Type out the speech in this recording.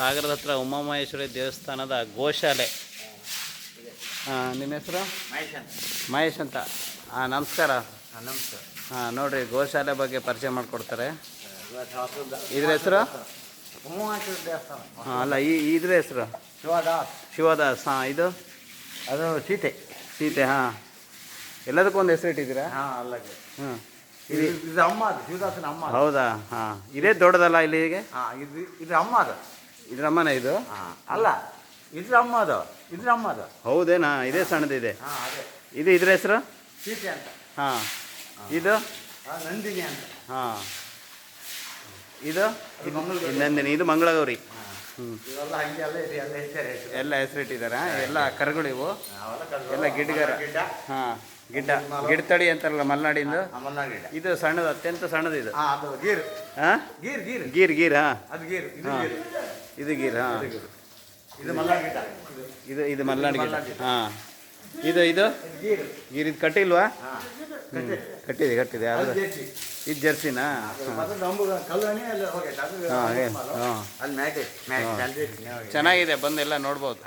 ಸಾಗರದ ಹತ್ರ ಉಮಾಮಹೇಶ್ವರಿ ದೇವಸ್ಥಾನದ ಗೋಶಾಲೆ. ಹಾಂ ನಿಮ್ಮ ಹೆಸರು? ಮಹೇಶ್ ಅಂತ. ಮಹೇಶ್ ಅಂತ. ಹಾಂ ನಮಸ್ಕಾರ. ಹಾಂ ನಮಸ್ಕಾರ. ಹಾಂ ನೋಡಿರಿ ಗೋಶಾಲೆ ಬಗ್ಗೆ ಪರಿಚಯ ಮಾಡಿಕೊಡ್ತಾರೆ. ಇದ್ರ ಹೆಸರು? ಹಾಂ ಅಲ್ಲ ಈ ಇದ್ರ ಹೆಸರು? ಶಿವದಾಸ್. ಶಿವದಾಸ್ ಹಾಂ ಇದು? ಅದು ಸೀತೆ. ಸೀತೆ ಹಾಂ. ಎಲ್ಲದಕ್ಕೂ ಒಂದು ಹೆಸರು ಇಟ್ಟಿದ್ದೀರಾ? ಹಾಂ ಅಲ್ಲ ಹ್ಞೂ ಇದು ಇದು ಅಮ್ಮ ಅದು ಶಿವದಾಸನ ಅಮ್ಮ ಹೌದಾ? ಹಾಂ. ಇದೇ ದೊಡ್ಡದಲ್ಲ ಇಲ್ಲಿಗೆ ಹಾಂ ಇದು ಇದು ಅಮ್ಮ ಅದು. ಇದ್ರ ಅಮ್ಮನ ಇದು ಅಲ್ಲ ಇದ್ರ ಅಮ್ಮ ಅದು ಇದ್ರ ಅಮ್ಮ ಅದು ಹೌದೇನಾ? ಇದೇ ಸಣ್ಣದಿದೆ. ಇದೆ ಅದೇ. ಇದು ಇದ್ರ ಹೆಸರು? ಸೀತೆ ಅಂತ. ಹಾಂ. ಇದು? ಆ, ನಂದಿನಿ ಅಂತ. ಹಾಂ. ಇದು. ಇದು ನಂದಿನಿ ಇದು ಮಂಗಳಗೌರಿ. ಇವೆಲ್ಲ ಹಂಗೆ ಎಲ್ಲ ಇದೆ ಎಲ್ಲ ಎಲ್ಲ ಹೆಸರಿಟ್ಟಿದ್ದಾರೆ ಎಲ್ಲ ಕರುಗಳಿವು? ಅವೆಲ್ಲ ಕಲ್ಲು. ಎಲ್ಲ ಗಿಡ್ಗರ. ಗಿಡ್ಡ. ಹಾಂ ಗಿಡ್ಡ. ಗಿಡತಡಿ ಅಂತಾರಲ್ಲ ಮಲ್ನಾಡಿಂದು? ಇದು ಸಣ್ಣದು ಅತ್ಯಂತ ಸಣ್ಣದು ಇದು ಹಾಂ ಅದು ಗೀರ್. ಹಾಂ ಗೀರ್ ಗೀರ್. ಗೀರ್ ಗೀರ್ ಹಾಂ. ಅದು ಗೀರ್ ಇದು ಗೀರ್. ಇದು ಗೀರ್ ಹಾಂ. ಇದು. ಇದು ಇದು ಮಲೆನಾಡು ಗಿಡ. ಹಾಂ. ಇದು ಇದು? ಗೀರ್. ಇದು ಕಟ್ಟಿಲ್ವಾ ಕಟ್ಟಿದೆ ಕಟ್ಟಿದೆ. ಅದು ಇದು ಜರ್ಸಿನಾ? ಹಾಂ. ಹಾಂ. ಚೆನ್ನಾಗಿದೆ ಬಂದೆಲ್ಲ ನೋಡ್ಬೋದು.